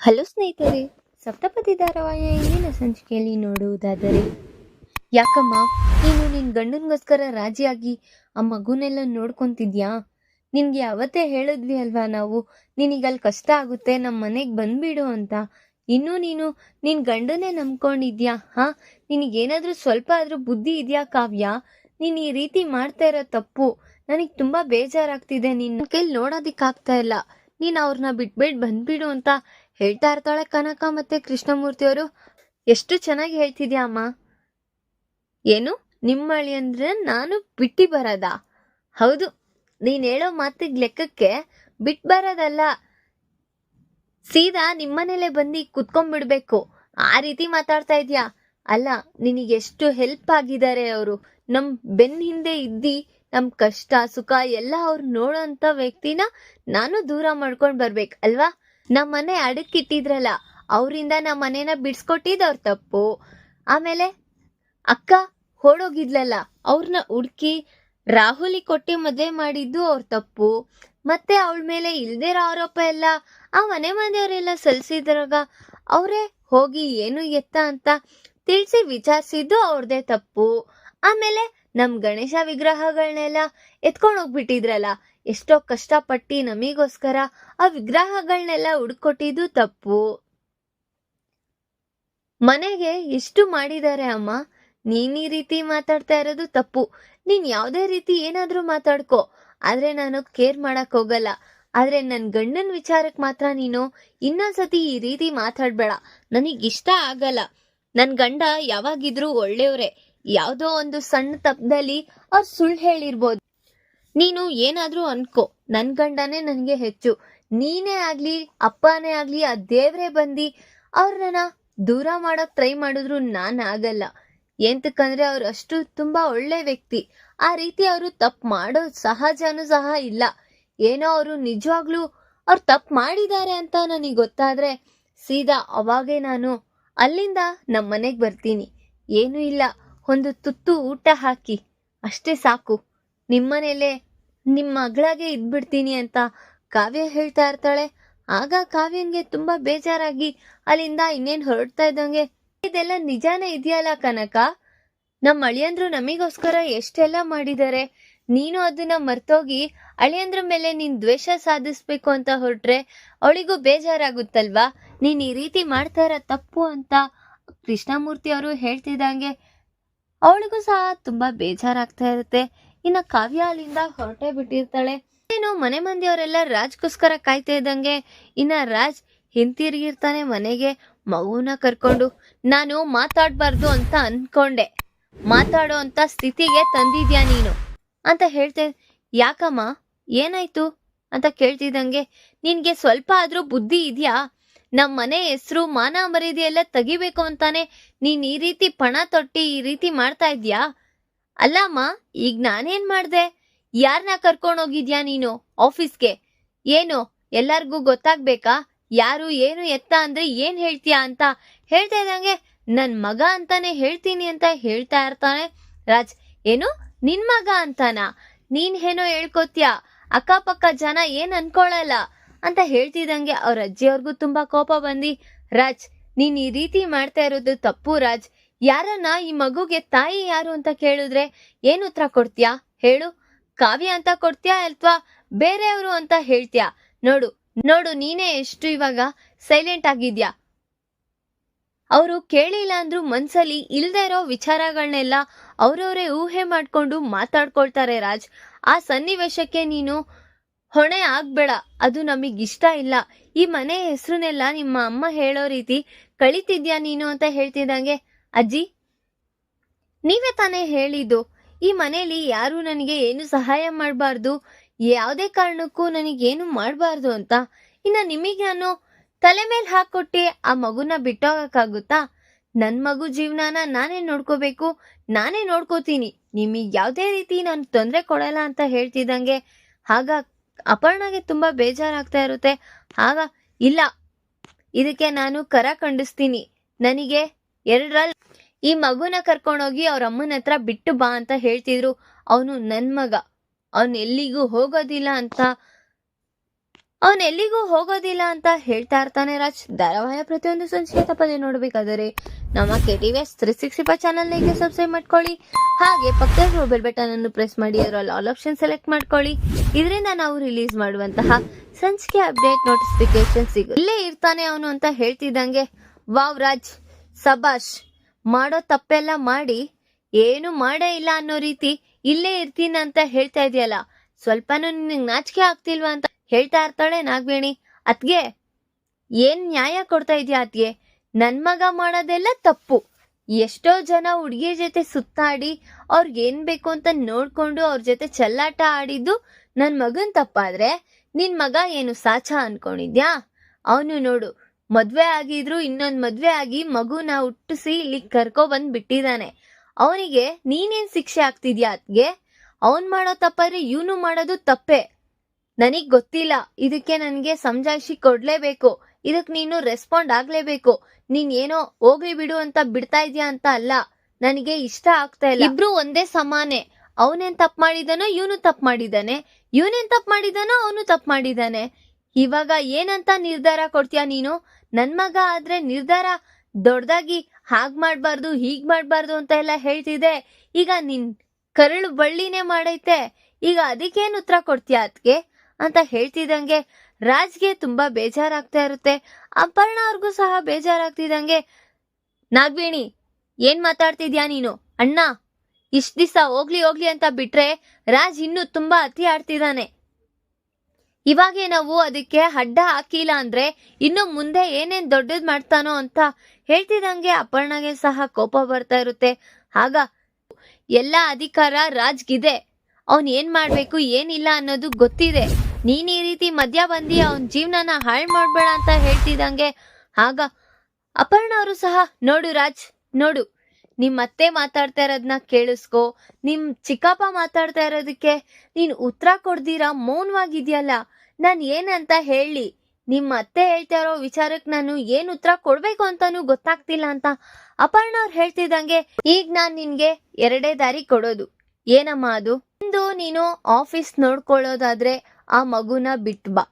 Hello ಸ್ನೇಹಿತರೆ, ಸಪ್ತಪದಿ ಧಾರಾವಾಹಿಯ ಇಂದಿನ ಸಂಚಿಕೆಯಲ್ಲಿ ನೋಡುವುದಾದರೆ, ಯಾಕಮ್ಮ, ನೀನು ನಿನ್ನ ಗಂಡನಿಗೋಸ್ಕರ ರಾಜಿಯಾಗಿ ಆ ಮಗುನೆಲ್ಲ ನೋಡ್ಕೊಂತಿದ್ಯಾ? ನಿನಗೆ ಅವತ್ತೇ ಹೇಳಿದ್ವಿ ಅಲ್ವಾ ನಾವು? ನಿನಗಲ್ಲಿ ಕಷ್ಟ ಆಗುತ್ತೆ ನಮ್ಮ ಮನೆಗೆ ಬಂದ್ಬಿಡು ಅಂತ. ಇನ್ನೂ ನೀನು ನಿನ್ನ ಗಂಡನೇ ನಂಬ್ಕೊಂಡಿದ್ಯಾ? ಹಾ, ನಿನಗೇನಾದರೂ ಸ್ವಲ್ಪ ಆದ್ರೂ ಬುದ್ಧಿ ಇದೆಯಾ ಕಾವ್ಯ? ನೀನು ಈ ರೀತಿ ಮಾಡ್ತಾ ಇರೋ ತಪ್ಪು. ನನಗೆ ತುಂಬಾ ಬೇಜಾರಾಗ್ತಿದೆ ನಿನ್ನ ಕೈಲಿ ನೋಡೋದಿಕ್ಕಾಗ್ತಾ ಇಲ್ಲ. ನೀನು ಅವ್ರನ್ನ ಬಿಟ್ಬಿಟ್ಟು ಬಂದ್ಬಿಡು ಅಂತ ಹೇಳ್ತಾ ಇರ್ತಾಳೆ ಕನಕ ಮತ್ತೆ ಕೃಷ್ಣಮೂರ್ತಿಯವರು. ಎಷ್ಟು ಚೆನ್ನಾಗಿ ಹೇಳ್ತಿದ್ಯಾ ಅಮ್ಮ? ಏನು? ನಿಮ್ಮಳಿ ಅಂದ್ರೆ ನಾನು ಬಿಟ್ಟಿ ಬರೋದಾ? ಹೌದು, ನೀನ್ ಹೇಳೋ ಮಾತಿಗೆ ಲೆಕ್ಕಕ್ಕೆ ಬಿಟ್ ಬರೋದಲ್ಲ. ಸೀದಾ ನಿಮ್ಮನೇಲೆ ಬಂದು ಕುತ್ಕೊಂಡ್ಬಿಡ್ಬೇಕು. ಆ ರೀತಿ ಮಾತಾಡ್ತಾ ಇದ್ಯಾ? ಅಲ್ಲ, ನಿನಗೆ ಎಷ್ಟು ಹೆಲ್ಪ್ ಆಗಿದ್ದಾರೆ ಅವರು. ನಮ್ ಬೆನ್ ಹಿಂದೆ ಇದ್ದಿ, ನಮ್ ಕಷ್ಟ, ಸುಖ ಎಲ್ಲ ಅವ್ರು ನೋಡೋಂತ ವ್ಯಕ್ತಿನ ನಾನು ದೂರ ಮಾಡ್ಕೊಂಡ್ ಬರ್ಬೇಕು, ಅಲ್ವಾ? ನಮ್ಮ ಮನೆ ಅಡಕ್ಕಿಟ್ಟಿದ್ರಲ್ಲ, ಅವರಿಂದ ನಮ್ಮ ಮನೇನ ಬಿಡ್ಸ್ಕೊಟ್ಟಿದ್ದು ಅವ್ರ ತಪ್ಪು. ಆಮೇಲೆ ಅಕ್ಕ ಹೋಡೋಗಿದ್ಲಲ್ಲ ಅವ್ರನ್ನ ಹುಡ್ಕಿ ರಾಹುಲಿ ಕೊಟ್ಟಿ ಮದುವೆ ಮಾಡಿದ್ದು ಅವ್ರ ತಪ್ಪು. ಮತ್ತೆ ಅವಳ ಮೇಲೆ ಇಲ್ದಿರೋ ಆರೋಪ ಎಲ್ಲ ಆ ಮನೆ ಮನೆಯವರೆಲ್ಲ ಸಲ್ಲಿಸಿದ್ರಾಗ ಅವರೇ ಹೋಗಿ ಏನು ಎತ್ತ ಅಂತ ತಿಳಿಸಿ ವಿಚಾರಿಸಿದ್ದು ಅವ್ರದೇ ತಪ್ಪು. ಆಮೇಲೆ ನಮ್ ಗಣೇಶ ವಿಗ್ರಹಗಳನ್ನೆಲ್ಲ ಎತ್ಕೊಂಡು ಹೋಗ್ಬಿಟ್ಟಿದ್ರಲ್ಲ ಎಷ್ಟೋ ಕಷ್ಟಪಟ್ಟು ನಮಿಗೋಸ್ಕರ ಆ ವಿಗ್ರಹಗಳನ್ನೆಲ್ಲ ಹುಡ್ಕೊಟ್ಟಿದ್ದು ತಪ್ಪು. ಮನೆಗೆ ಎಷ್ಟು ಮಾಡಿದ್ದಾರೆ ಅಮ್ಮ, ನೀನ್ ಈ ರೀತಿ ಮಾತಾಡ್ತಾ ಇರೋದು ತಪ್ಪು. ನೀನ್ ಯಾವ್ದೇ ರೀತಿ ಏನಾದ್ರೂ ಮಾತಾಡ್ಕೋ, ಆದ್ರೆ ನಾನು ಕೇರ್ ಮಾಡಕ್ ಹೋಗಲ್ಲ. ಆದ್ರೆ ನನ್ ಗಂಡನ್ ವಿಚಾರಕ್ ಮಾತ್ರ ನೀನು ಇನ್ನೊಂದ್ಸತಿ ಈ ರೀತಿ ಮಾತಾಡ್ಬೇಡ. ನನಗ್ ಇಷ್ಟ ಆಗಲ್ಲ. ನನ್ ಗಂಡ ಯಾವಾಗಿದ್ರೂ ಒಳ್ಳೆಯವ್ರೆ. ಯಾವ್ದೋ ಒಂದು ಸಣ್ಣ ತಪ್ಪದಲ್ಲಿ ಅವ್ರು ಸುಳ್ಳು ಹೇಳಿರ್ಬೋದು. ನೀನು ಏನಾದ್ರೂ ಅನ್ಕೋ. ನನ್ ಗಂಡನೇ ನನಗೆ ಹೆಚ್ಚು. ನೀನೇ ಆಗ್ಲಿ, ಅಪ್ಪನೇ ಆಗ್ಲಿ, ಆ ದೇವ್ರೇ ಬಂದಿ ಅವ್ರನ್ನ ದೂರ ಮಾಡಕ್ ಟ್ರೈ ಮಾಡಿದ್ರು ನಾನು ಆಗಲ್ಲ. ಎಂತಕ್ಕಂದ್ರೆ ಅವ್ರು ಅಷ್ಟು ತುಂಬಾ ಒಳ್ಳೆ ವ್ಯಕ್ತಿ. ಆ ರೀತಿ ಅವರು ತಪ್ಪು ಮಾಡೋ ಸಹಜನೂ ಸಹ ಇಲ್ಲ. ಏನೋ ಅವರು ನಿಜವಾಗ್ಲೂ ಅವ್ರು ತಪ್ಪು ಮಾಡಿದ್ದಾರೆ ಅಂತ ನನಗೆ ಗೊತ್ತಾದ್ರೆ ಸೀದಾ ಅವಾಗೇ ನಾನು ಅಲ್ಲಿಂದ ನಮ್ಮ ಮನೆಗೆ ಬರ್ತೀನಿ. ಏನೂ ಇಲ್ಲ. ಒಂದು ತುತ್ತು ಊಟ ಹಾಕಿ. ಅಷ್ಟೇ ಸಾಕು. ನಿಮ್ಮನೇಲೆ ನಿಮ್ಮ ಮಗಳಾಗೆ ಇದ್ಬಿಡ್ತೀನಿ ಅಂತ ಕಾವ್ಯ ಹೇಳ್ತಾ ಇರ್ತಾಳೆ. ಆಗ ಕಾವ್ಯನ್ಗೆ ತುಂಬಾ ಬೇಜಾರಾಗಿ ಅಲ್ಲಿಂದ ಇನ್ನೇನ್ ಹೊರಡ್ತಾ ಇದ್ದಂಗೆ, ಇದೆಲ್ಲ ನಿಜಾನೇ ಇದೆಯಲ್ಲ ಕನಕ? ನಮ್ಮ ಅಳಿಯಂದ್ರು ನಮಿಗೋಸ್ಕರ ಎಷ್ಟೆಲ್ಲ ಮಾಡಿದ್ದಾರೆ ನೀನು ಅದನ್ನ ಮರ್ತೋಗಿ ಅಳಿಯಂದ್ರ ಮೇಲೆ ನೀನ್ ದ್ವೇಷ ಸಾಧಿಸ್ಬೇಕು ಅಂತ ಹೊರಟ್ರೆ ಅವಳಿಗೂ ಬೇಜಾರಾಗುತ್ತಲ್ವಾ? ನೀನ್ ಈ ರೀತಿ ಮಾಡ್ತಾ ಇರೋ ತಪ್ಪು ಅಂತ ಕೃಷ್ಣಮೂರ್ತಿ ಅವರು ಹೇಳ್ತಿದ್ದಂಗೆ, ಅವಳಿಗೂ ಸಹ ತುಂಬಾ ಬೇಜಾರಾಗ್ತಾ ಇರುತ್ತೆ. ಇನ್ನ ಕಾವ್ಯ ಅಲ್ಲಿಂದ ಹೊರಟೇ ಬಿಟ್ಟಿರ್ತಾಳೆ. ಏನು ಮನೆ ಮಂದಿಯವರೆಲ್ಲ ರಾಜ್ಗೋಸ್ಕರ ಕಾಯ್ತಾ ಇದ್ದಂಗೆ ಇನ್ನ ರಾಜ್ ಹಿಂತಿರುಗಿರ್ತಾನೆ ಮನೆಗೆ, ಮಗುನ ಕರ್ಕೊಂಡು. ನಾನು ಮಾತಾಡ್ಬಾರ್ದು ಅಂತ ಅನ್ಕೊಂಡೆ. ಮಾತಾಡೋ ಅಂತ ಸ್ಥಿತಿಗೆ ತಂದಿದ್ಯಾ ನೀನು? ಅಂತ ಹೇಳ್ತೆ, ಯಾಕಮ್ಮ, ಏನಾಯ್ತು? ಅಂತ ಕೇಳ್ತಿದ್ದಂಗೆ, ನಿನ್ಗೆ ಸ್ವಲ್ಪ ಆದ್ರೂ ಬುದ್ಧಿ ಇದೆಯಾ? ನಮ್ಮ ಮನೆ ಹೆಸರು ಮಾನ ಮರ್ಯಾದೆ ಎಲ್ಲ ತೆಗಿಬೇಕು ಅಂತಾನೆ ನೀನ್ ಈ ರೀತಿ ಪಣ ತೊಟ್ಟಿ ಈ ರೀತಿ ಮಾಡ್ತಾ ಇದ್ಯಾ? ಅಲ್ಲಮ್ಮ ಈಗ ನಾನೇನ್ ಮಾಡ್ದೆ? ಯಾರನ್ನ ಕರ್ಕೊಂಡು ಹೋಗಿದ್ಯಾ ನೀನು ಆಫೀಸ್ಗೆ? ಏನು, ಎಲ್ಲಾರ್ಗೂ ಗೊತ್ತಾಗ್ಬೇಕಾ? ಯಾರು, ಏನು ಎತ್ತ ಅಂದ್ರೆ ಏನ್ ಹೇಳ್ತೀಯಾ ಅಂತ? ಹೇಳ್ತಾ ಇದ್ದಂಗೆ ನನ್ ಮಗ ಅಂತಾನೆ ಹೇಳ್ತೀನಿ ಅಂತ ಹೇಳ್ತಾ ಇರ್ತಾನೆ. ರಾಜ್, ಏನು? ನಿನ್ ಮಗ ಅಂತಾನ? ನೀನ್ ಏನೋ ಹೇಳ್ಕೊತ್ಯಾ? ಅಕ್ಕಪಕ್ಕ ಜನ ಏನ್ ಅನ್ಕೊಳಲ್ಲ? ಅಂತ ಹೇಳ್ತಿದಂಗೆ ಅವ್ರ ಅಜ್ಜಿಯವ್ರಿಗೂ ತುಂಬಾ ಕೋಪ ಬಂದಿ. ರಾಜ್, ನೀನ್ ಈ ರೀತಿ ಮಾಡ್ತಾ ಇರೋದು ತಪ್ಪು ರಾಜ್. ಯಾರನ್ನ ಈ ಮಗುಗೆ ತಾಯಿ ಯಾರು ಅಂತ ಕೇಳಿದ್ರೆ ಏನ್ ಉತ್ತರ ಕೊಡ್ತೀಯಾ? ಹೇಳು. ಕಾವ್ಯ ಅಂತ ಕೊಡ್ತೀಯಾ ಅಥವಾ ಬೇರೆಯವರು ಅಂತ ಹೇಳ್ತೀಯಾ? ನೋಡು ನೋಡು, ನೀನೇ ಎಷ್ಟು ಇವಾಗ ಸೈಲೆಂಟ್ ಆಗಿದ್ಯಾ? ಅವರು ಕೇಳಿಲ್ಲ ಅಂದ್ರೂ ಮನ್ಸಲ್ಲಿ ಇಲ್ದೇ ಇರೋ ವಿಚಾರಗಳನ್ನೆಲ್ಲ ಅವ್ರವ್ರೇ ಊಹೆ ಮಾಡ್ಕೊಂಡು ಮಾತಾಡ್ಕೊಳ್ತಾರೆ ರಾಜ್. ಆ ಸನ್ನಿವೇಶಕ್ಕೆ ನೀನು ಹೊಣೆ ಆಗ್ಬೇಡ. ಅದು ನಮಗ್ ಇಷ್ಟ ಇಲ್ಲ. ಈ ಮನೆ ಹೆಸರನ್ನೆಲ್ಲ ನಿಮ್ಮ ಅಮ್ಮ ಹೇಳೋ ರೀತಿ ಕಳಿತಿದ್ಯಾ ನೀನು ಅಂತ ಹೇಳ್ತಿದ್ದಂಗೆ ಅಜ್ಜಿ, ನೀವೇ ತಾನೇ ಹೇಳಿದ್ದು, ಈ ಮನೆಯಲ್ಲಿ ಯಾರು ನನಗೆ ಏನು ಸಹಾಯ ಮಾಡಬಾರ್ದು, ಯಾವುದೇ ಕಾರಣಕ್ಕೂ ನನಗೇನು ಮಾಡಬಾರ್ದು ಅಂತ. ಇನ್ನು ನಿಮಗೆ ನಾನು ತಲೆ ಮೇಲೆ ಹಾಕೊಟ್ಟಿ, ಆ ಮಗುನ ಬಿಟ್ಟೋಗಕ್ಕಾಗುತ್ತಾ? ನನ್ನ ಮಗು ಜೀವನಾನ ನಾನೇ ನೋಡ್ಕೋಬೇಕು, ನಾನೇ ನೋಡ್ಕೋತೀನಿ. ನಿಮಗೆ ಯಾವುದೇ ರೀತಿ ನಾನು ತೊಂದರೆ ಕೊಡಲ್ಲ ಅಂತ ಹೇಳ್ತಿದ್ದಂಗೆ, ಆಗ ಅಪರ್ಣಗೆ ತುಂಬಾ ಬೇಜಾರಾಗ್ತಾ ಇರುತ್ತೆ. ಆಗ, ಇಲ್ಲ, ಇದಕ್ಕೆ ನಾನು ಕರ ಖಂಡಿಸ್ತೀನಿ. ನನಗೆ ಎರಡರಲ್ಲಿ, ಈ ಮಗುನ ಕರ್ಕೊಂಡೋಗಿ ಅವ್ರ ಅಮ್ಮನ ಹತ್ರ ಬಿಟ್ಟು ಬಾ ಅಂತ ಹೇಳ್ತಿದ್ರು. ಅವನು ನನ್ ಮಗ. ಅವನ್ ಎಲ್ಲಿಗೂ ಹೋಗೋದಿಲ್ಲ ಅಂತ. ಅವನ್ ಎಲ್ಲಿಗೂ ಹೋಗೋದಿಲ್ಲ ಅಂತ ಹೇಳ್ತಾ ಇರ್ತಾನೆ ರಾಜ್. ಧಾರಾವಾಹಿಯ ಪ್ರತಿಯೊಂದು ಸಂಚಿಕೆ ತಪ್ಪದೆ ನೋಡ್ಬೇಕಾದರೆ ನಮ್ಮ K T V S three sixty channel ಚಾನಲ್ಗೆ ಸಬ್ಸ್ಕ್ರೈಬ್ ಮಾಡ್ಕೊಳ್ಳಿ. ಹಾಗೆ ಪಕ್ಕದ ಬೆಲ್ ಬಟನ್ ಅನ್ನು ಪ್ರೆಸ್ ಮಾಡಿ, ಅದರಲ್ಲಿ ಆಲ್ ಆಪ್ಷನ್ ಸೆಲೆಕ್ಟ್ ಮಾಡ್ಕೊಳ್ಳಿ. ಇದರಿಂದ ನಾವು ರಿಲೀಸ್ ಮಾಡುವಂತಹ ಸಂಚಿಕೆ ಅಪ್ಡೇಟ್ ನೋಟಿಫಿಕೇಶನ್ ಸಿಗುತ್ತೆ. ಇಲ್ಲೇ ಇರ್ತಾನೆ ಅವನು ಅಂತ ಹೇಳ್ತಿದ್ದಂಗೆ. ವಾವ್ ರಾಜ್. ಸಬಾಷ್, ಮಾಡೋ ತಪ್ಪೆಲ್ಲ ಮಾಡಿ, ಏನು ಮಾಡೇ ಇಲ್ಲ ಅನ್ನೋ ರೀತಿ ಇಲ್ಲೇ ಇರ್ತೀನಿ ಅಂತ ಹೇಳ್ತಾ ಇದೆಯಲ್ಲ, ಸ್ವಲ್ಪನೂ ನಿನಗೆ ನಾಚಿಕೆ ಆಗ್ತಿಲ್ವಾ ಅಂತ ಹೇಳ್ತಾ ಇರ್ತಾಳೆ ನಾಗವೇಣಿ. ಅತ್ಗೆ, ಏನ್ ನ್ಯಾಯ ಕೊಡ್ತಾ ಇದೆಯಾ ಅತ್ಗೆ? ನನ್ ಮಗ ಮಾಡೋದೆಲ್ಲ ತಪ್ಪು. ಎಷ್ಟೋ ಜನ ಹುಡುಗಿಯ ಜೊತೆ ಸುತ್ತಾಡಿ, ಅವ್ರಿಗೆ ಏನ್ ಬೇಕು ಅಂತ ನೋಡ್ಕೊಂಡು ಅವ್ರ ಜೊತೆ ಚೆಲ್ಲಾಟ ಆಡಿದ್ದು ನನ್ ಮಗನ್ ತಪ್ಪಾದ್ರೆ, ನಿನ್ ಮಗ ಏನು ಸಾಚ ಅನ್ಕೊಂಡಿದ್ಯಾ? ಅವನು ನೋಡು ಮದ್ವೆ ಆಗಿದ್ರು, ಇನ್ನೊಂದ್ ಮದ್ವೆ ಆಗಿ ಮಗುನ ಹುಟ್ಟಿಸಿ ಇಲ್ಲಿ ಕರ್ಕೊ ಬಂದ್ ಬಿಟ್ಟಿದ್ದಾನೆ ಅವನಿಗೆ ನೀನೇನ್ ಶಿಕ್ಷೆ ಆಗ್ತಿದ್ಯಾ ಅತ್ಗೆ ಅವನ್ ಮಾಡೋ ತಪ್ಪಾದ್ರೆ ಇವನು ಮಾಡೋದು ತಪ್ಪೆ. ನನಗ್ ಗೊತ್ತಿಲ್ಲ. ಇದಕ್ಕೆ ನನ್ಗೆ ಸಮಜಾಯಿಸಿ ಕೊಡ್ಲೇಬೇಕು. ಇದಕ್ ನೀನು ರೆಸ್ಪಾಂಡ್ ಆಗ್ಲೇಬೇಕು. ನೀನ್ ಏನೋ ಹೋಗ್ಲಿ ಬಿಡು ಅಂತ ಬಿಡ್ತಾ ಇದ್ಯಾ ಅಂತ ಅಲ್ಲ. ನನಗೆ ಇಷ್ಟ ಆಗ್ತಾ ಇಲ್ಲ. ಇಬ್ರು ಒಂದೇ ಸಮಾನೆ. ಅವನೇನ್ ತಪ್ಪು ಮಾಡಿದಾನೋ ಇವನು ತಪ್ಪು ಮಾಡಿದಾನೆ. ಇವನೇನ್ ತಪ್ಪು ಮಾಡಿದಾನೋ ಅವನು ತಪ್ಪು ಮಾಡಿದಾನೆ. ಇವಾಗ ಏನಂತ ನಿರ್ಧಾರ ಕೊಡ್ತೀಯ ನೀನು? ನನ್ ಮಗ ಆದ್ರೆ ನಿರ್ಧಾರ ದೊಡ್ಡದಾಗಿ ಹಾಗ್ ಮಾಡ್ಬಾರ್ದು, ಹೀಗ್ ಮಾಡ್ಬಾರ್ದು ಅಂತ ಎಲ್ಲ ಹೇಳ್ತಿದೆ. ಈಗ ನಿನ್ ಕರಳು ಬಳ್ಳಿನೇ ಮಾಡೈತೆ. ಈಗ ಅದಕ್ಕೇನು ಉತ್ತರ ಕೊಡ್ತೀಯ ಅದ್ಗೆ ಅಂತ ಹೇಳ್ತಿದ್ದಂಗೆ ರಾಜ್ಗೆ ತುಂಬಾ ಬೇಜಾರಾಗ್ತಾ ಇರುತ್ತೆ. ಅಪರ್ಣ ಅವ್ರಿಗೂ ಸಹ ಬೇಜಾರಾಗ್ತಿದ್ದಂಗೆ, ನಾಗವೇಣಿ, ಏನ್ ಮಾತಾಡ್ತಿದ್ಯಾ ನೀನು? ಅಣ್ಣ, ಇಷ್ಟ ದಿವಸ ಹೋಗ್ಲಿ ಹೋಗ್ಲಿ ಅಂತ ಬಿಟ್ರೆ ರಾಜ್ ಇನ್ನು ತುಂಬಾ ಅತಿ ಆಡ್ತಿದ್ದಾನೆ ಇವಾಗೆ ನಾವು ಅದಕ್ಕೆ ಅಡ್ಡ ಹಾಕಿಲ್ಲ ಅಂದ್ರೆ ಇನ್ನು ಮುಂದೆ ಏನೇನ್ ದೊಡ್ಡದ್ ಮಾಡ್ತಾನೋ ಅಂತ ಹೇಳ್ತಿದಂಗೆ ಅಪರ್ಣಗೆ ಸಹ ಕೋಪ ಬರ್ತಾ ಇರುತ್ತೆ. ಆಗ ಎಲ್ಲ ಅಧಿಕಾರ ರಾಜ್ಗಿದೆ. ಅವನ್ ಏನ್ ಮಾಡ್ಬೇಕು, ಏನಿಲ್ಲ ಅನ್ನೋದು ಗೊತ್ತಿದೆ. ನೀನ್ ಈ ರೀತಿ ಮದ್ಯ ಬಂದಿ ಅವನ್ ಜೀವನನ ಹಾಳು ಮಾಡ್ಬೇಡ ಅಂತ ಹೇಳ್ತಿದಂಗೆ ಆಗ ಅಪರ್ಣ ಅವರು ಸಹ, ನೋಡು ರಾಜ್, ನೋಡು. ನಿಮ್ ಅತ್ತೆ ಮಾತಾಡ್ತಾ ಇರೋದನ್ನ ಕೇಳಿಸ್ಕೋ. ನಿಮ್ ಚಿಕ್ಕಪ್ಪ ಮಾತಾಡ್ತಾ ಇರೋದಕ್ಕೆ ನೀನ್ ಉತ್ತರ ಕೊಡ್ದಿರಾ? ಮೌನವಾಗಿದೆಯಲ್ಲ. ನಾನು ಏನಂತ ಹೇಳಿ ನಿಮ್ಮ ಅತ್ತೆ ಹೇಳ್ತಾ ಇರೋ ವಿಚಾರಕ್ಕೆ ನಾನು ಏನ್ ಉತ್ತರ ಕೊಡ್ಬೇಕು ಅಂತಾನು ಗೊತ್ತಾಗ್ತಿಲ್ಲ ಅಂತ ಅಪರ್ಣ ಅವ್ರು ಹೇಳ್ತಿದ್ದಂಗೆ ಈಗ ನಾನ್ ನಿನ್ಗೆ ಎರಡೇ ದಾರಿ ಕೊಡೋದು. ಏನಮ್ಮ ಅದು? ಒಂದು ನೀನು ಆಫೀಸ್ ನೋಡ್ಕೊಳ್ಳೋದಾದ್ರೆ ಆ ಮಗುನ ಬಿಟ್ ಬಾ.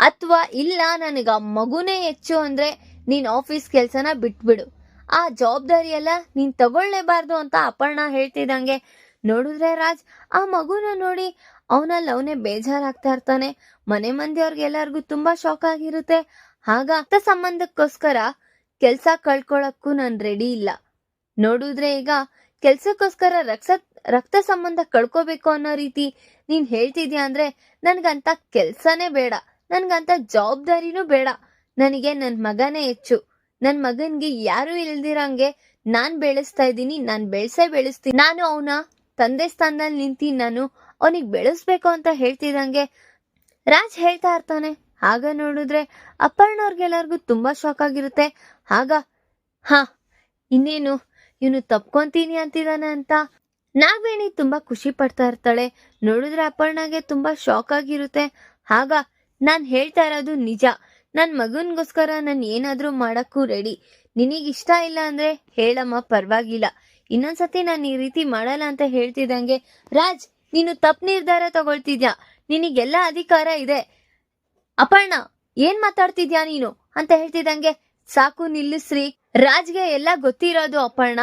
ಅಥವಾ ಇಲ್ಲ, ನನಗ ಮಗುನೇ ಹೆಚ್ಚು ಅಂದ್ರೆ ನೀನ್ ಆಫೀಸ್ ಕೆಲ್ಸನ ಬಿಟ್ಬಿಡು. ಆ ಜವಾಬ್ದಾರಿ ಎಲ್ಲ ನೀನ್ ತಗೊಳ್ಳೇಬಾರ್ದು ಅಂತ ಅಪರ್ಣ ಹೇಳ್ತಿದ್ದಂಗೆ. ನೋಡಿದ್ರೆ ರಾಜ್, ಆ ಮಗುನ ನೋಡಿ ಅವನಲ್ಲಿ ಅವನೇ ಬೇಜಾರಾಗ್ತಾ ಇರ್ತಾನೆ. ಮನೆ ಮಂದಿಯವ್ರಿಗೆಲ್ಲರಿಗೂ ತುಂಬಾ ಶಾಕ್ ಆಗಿರುತ್ತೆ. ಆಗ ರಕ್ತ ಸಂಬಂಧಕ್ಕೋಸ್ಕರ ಕೆಲ್ಸ ಕಳ್ಕೊಳಕ್ಕೂ ನಾನು ರೆಡಿ ಇಲ್ಲ. ನೋಡಿದ್ರೆ ಈಗ ಕೆಲ್ಸಕ್ಕೋಸ್ಕರ ರಕ್ತ ರಕ್ತ ಸಂಬಂಧ ಕಳ್ಕೋಬೇಕು ಅನ್ನೋ ರೀತಿ ನೀನ್ ಹೇಳ್ತಿದ್ಯಾ ಅಂದ್ರೆ ನನ್ಗಂತ ಕೆಲ್ಸನೇ ಬೇಡ. ನನ್ಗಂತ ಜವಾಬ್ದಾರಿನೂ ಬೇಡ. ನನಗೆ ನನ್ನ ಮಗನೇ ಹೆಚ್ಚು. ನನ್ ಮಗನ್ಗೆ ಯಾರು ಇಲ್ದಿರಂಗೆ ನಾನ್ ಬೆಳೆಸ್ತಾ ಇದ್ದೀನಿ, ನಾನ್ ಬೆಳೆಸೇ ಬೆಳೆಸ್ತೀನಿ. ನಾನು ಅವನ ತಂದೆ ಸ್ಥಾನದಲ್ಲಿ ನಿಂತಿ ನಾನು ಅವನಿಗೆ ಬೆಳೆಸ್ಬೇಕು ಅಂತ ಹೇಳ್ತಿದಂಗೆ ರಾಜ್ ಹೇಳ್ತಾ ಇರ್ತಾನೆ. ಆಗ ನೋಡಿದ್ರೆ ಅಪ್ಪಣ್ಣವ್ರಿಗೆಲ್ಲರಿಗೂ ತುಂಬಾ ಶಾಕ್ ಆಗಿರುತ್ತೆ. ಆಗ, ಹ, ಇನ್ನೇನು? ಇವನು ತಪ್ಕೊಂತೀನಿ ಅಂತಿದಾನೆ ಅಂತ. ನಾಗವೇಣಿ ತುಂಬಾ ಖುಷಿ ಪಡ್ತಾ ಇರ್ತಾಳೆ. ನೋಡಿದ್ರೆ ಅಪರ್ಣಗೆ ತುಂಬಾ ಶಾಕ್ ಆಗಿರುತ್ತೆ. ಆಗ ನಾನು ಹೇಳ್ತಾ ಇರೋದು ನಿಜ. ನನ್ ಮಗನಿಗೋಸ್ಕರ ನಾನು ಏನಾದರೂ ಮಾಡೋಕ್ಕೂ ರೆಡಿ ನಿನಗ್ ಇಷ್ಟ ಇಲ್ಲ ಅಂದ್ರೆ ಹೇಳಮ್ಮ, ಪರವಾಗಿಲ್ಲ. ಇನ್ನೊಂದ್ಸತಿ ನಾನು ಈ ರೀತಿ ಮಾಡಲ್ಲ ಅಂತ ಹೇಳ್ತಿದ್ದಂಗೆ, ರಾಜ್, ನೀನು ತಪ್ಪು ನಿರ್ಧಾರ ತಗೊಳ್ತಿದ್ಯಾ? ನಿನಗೆಲ್ಲ ಅಧಿಕಾರ ಇದೆ. ಅಪರ್ಣ, ಏನ್ ಮಾತಾಡ್ತಿದ್ಯಾ ನೀನು? ಅಂತ ಹೇಳ್ತಿದ್ದಂಗೆ, ಸಾಕು ನಿಲ್ಲಿಸ್ರಿ ರಾಜ್ಗೆ ಎಲ್ಲ ಗೊತ್ತಿರೋದು ಅಪರ್ಣ.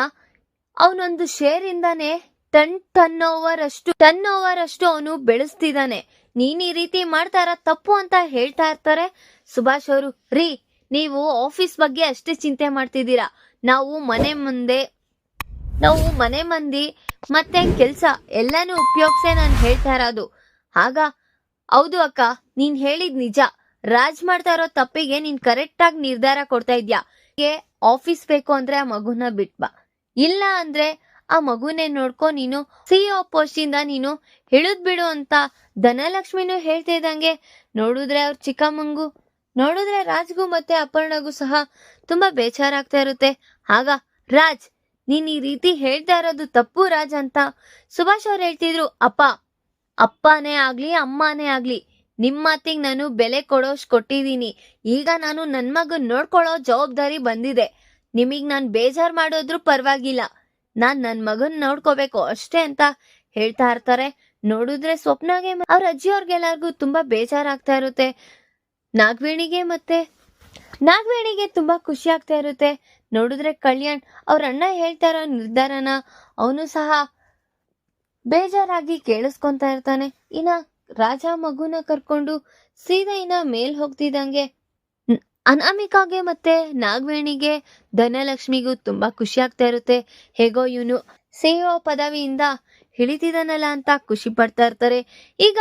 ಅವನೊಂದು ಶೇರ್ ಇಂದಾನೆ ಟನ್ ಟನ್ ಓವರ್ ಅಷ್ಟು ಟನ್ ಓವರ್ ಅಷ್ಟು ಅವನು ಬೆಳೆಸ್ತಿದ್ದಾನೆ ನೀನ್ ಈ ರೀತಿ ಮಾಡ್ತಾರ ತಪ್ಪು ಅಂತ ಹೇಳ್ತಾ ಇರ್ತಾರೆ. ಸುಭಾಷ್ ಅವರು, ರೀ, ನೀವು ಆಫೀಸ್ ಬಗ್ಗೆ ಅಷ್ಟೇ ಚಿಂತೆ ಮಾಡ್ತಿದ್ದೀರಾ? ನಾವು ಮನೆ ಮುಂದೆ, ನಾವು ಮನೆ ಮಂದಿ, ಮತ್ತೆ ಕೆಲ್ಸ, ಎಲ್ಲಾನು ಉಪಯೋಗಿಸೇ ನಾನು ಹೇಳ್ತಾ ಇರೋದು. ಆಗ, ಹೌದು ಅಕ್ಕ, ನೀನ್ ಹೇಳಿದ್ ನಿಜ. ರಾಜ್ ಮಾಡ್ತಾ ಇರೋ ತಪ್ಪಿಗೆ ನೀನ್ ಕರೆಕ್ಟ್ ಆಗಿ ನಿರ್ಧಾರ ಕೊಡ್ತಾ ಇದ್ಯಾ? ಆಫೀಸ್ ಬೇಕು ಅಂದ್ರೆ ಆ ಮಗುನ ಬಿಟ್ಬಾ ಇಲ್ಲ ಅಂದ್ರೆ ಆ ಮಗುನೇ ನೋಡ್ಕೊ ನೀನು ಸಿಇಒ ಪೋಸ್ಟ್ ಇಂದ ನೀನು ಹೇಳುದ್ ಬಿಡು ಅಂತ ಧನಲಕ್ಷ್ಮಿನೂ ಹೇಳ್ತಾ ಇದ್ದಂಗೆ ನೋಡಿದ್ರೆ ಅವ್ರ ಚಿಕ್ಕಮ್ಮಂಗು ನೋಡಿದ್ರೆ ರಾಜ್ಗೂ ಮತ್ತೆ ಅಪರ್ಣಗೂ ಸಹ ತುಂಬಾ ಬೇಜಾರಾಗ್ತಾ ಇರುತ್ತೆ. ಆಗ, ರಾಜ್, ನೀನ್ ಈ ರೀತಿ ಹೇಳ್ತಾ ಇರೋದು ತಪ್ಪು ರಾಜ್ ಅಂತ. ಸುಭಾಷ್ ಅವ್ರು ಹೇಳ್ತಿದ್ರು, ಅಪ್ಪ, ಅಪ್ಪನೇ ಆಗ್ಲಿ, ಅಮ್ಮನೇ ಆಗ್ಲಿ ನಿಮ್ಮ ಮಾತಿಗೆ ನಾನು ಬೆಲೆ ಕೊಡೋಷ್ಟು ಕೊಟ್ಟಿದ್ದೀನಿ ಈಗ ನಾನು ನನ್ ಮಗನ್ ನೋಡ್ಕೊಳ್ಳೋ ಜವಾಬ್ದಾರಿ ಬಂದಿದೆ. ನಿಮಗ್ ನಾನ್ ಬೇಜಾರ್ ಮಾಡೋದ್ರು ಪರವಾಗಿಲ್ಲ. ನಾನ್ ನನ್ ಮಗನ್ ನೋಡ್ಕೋಬೇಕು ಅಷ್ಟೇ ಅಂತ ಹೇಳ್ತಾ ಇರ್ತಾರೆ. ನೋಡಿದ್ರೆ ಸ್ವಪ್ನಾಗೆ ಅವ್ರ ಅಜ್ಜಿ ಅವ್ರಿಗೆಲ್ಲರಿಗೂ ತುಂಬಾ ಬೇಜಾರಾಗ್ತಾ ಇರುತ್ತೆ. ನಾಗವೇಣಿಗೆ ಮತ್ತೆ? ನಾಗವೇಣಿಗೆ ತುಂಬಾ ಖುಷಿ ಆಗ್ತಾ ಇರುತ್ತೆ. ನೋಡಿದ್ರೆ ಕಲ್ಯಾಣ್ ಅವ್ರ ಅಣ್ಣ ಹೇಳ್ತಾ ಇರೋ ನಿರ್ಧಾರನ ಅವನು ಸಹ ಬೇಜಾರಾಗಿ ಕೇಳಿಸ್ಕೊಂತ ಇರ್ತಾನೆ. ಇನ್ನ ರಾಜ ಮಗುನ ಕರ್ಕೊಂಡು ಸೀದಾ ಇನ್ನ ಮೇಲ್ ಹೋಗ್ತಿದ್ದಂಗೆ ಅನಾಮಿಕಾಗೆ ಮತ್ತೆ ನಾಗವೇಣಿಗೆ ಧನಲಕ್ಷ್ಮಿಗೂ ತುಂಬಾ ಖುಷಿ ಆಗ್ತಾ ಇರುತ್ತೆ. ಹೇಗೋ ಇವನು ಸಿಇಒ ಪದವಿಯಿಂದ ಇಳಿತಿದಾನಲ್ಲ ಅಂತ ಖುಷಿ ಪಡ್ತಾ ಇರ್ತಾರೆ. ಈಗ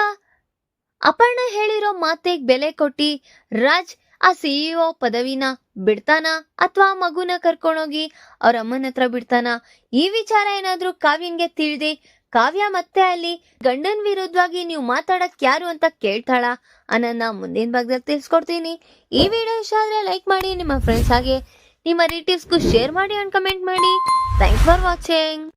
ಅಪರ್ಣ ಹೇಳಿರೋ ಮಾತಿಗೆ ಬೆಲೆ ಕೊಟ್ಟಿ ರಾಜ್ ಆ ಸಿಇಒ ಪದವಿನ ಬಿಡ್ತಾನ ಅಥವಾ ಮಗುನ ಕರ್ಕೊಂಡೋಗಿ ಅವ್ರ ಅಮ್ಮನ ಹತ್ರ ಬಿಡ್ತಾನ? ಈ ವಿಚಾರ ಏನಾದ್ರೂ ಕಾವ್ಯನ್ಗೆ ತಿಳಿದಿ? ಕಾವ್ಯ ಮತ್ತೆ ಅಲ್ಲಿ ಗಂಡನ್ ವಿರುದ್ಧವಾಗಿ ನೀವು ಮಾತಾಡಕ್ ಯಾರು ಅಂತ ಕೇಳ್ತಾಳ? ಅನ್ನೋದನ್ನ ಮುಂದಿನ ಭಾಗದಲ್ಲಿ ತಿಳಿಸ್ಕೊಡ್ತೀನಿ. ಈ ವಿಡಿಯೋ ಇಷ್ಟ ಆದ್ರೆ ಲೈಕ್ ಮಾಡಿ, ನಿಮ್ಮ ಫ್ರೆಂಡ್ಸ್ ಹಾಗೆ ನಿಮ್ಮ ರಿಲೇಟಿವ್ಸ್ಗೂ ಶೇರ್ ಮಾಡಿ ಅಂಡ್ ಕಮೆಂಟ್ ಮಾಡಿ. Thanks for watching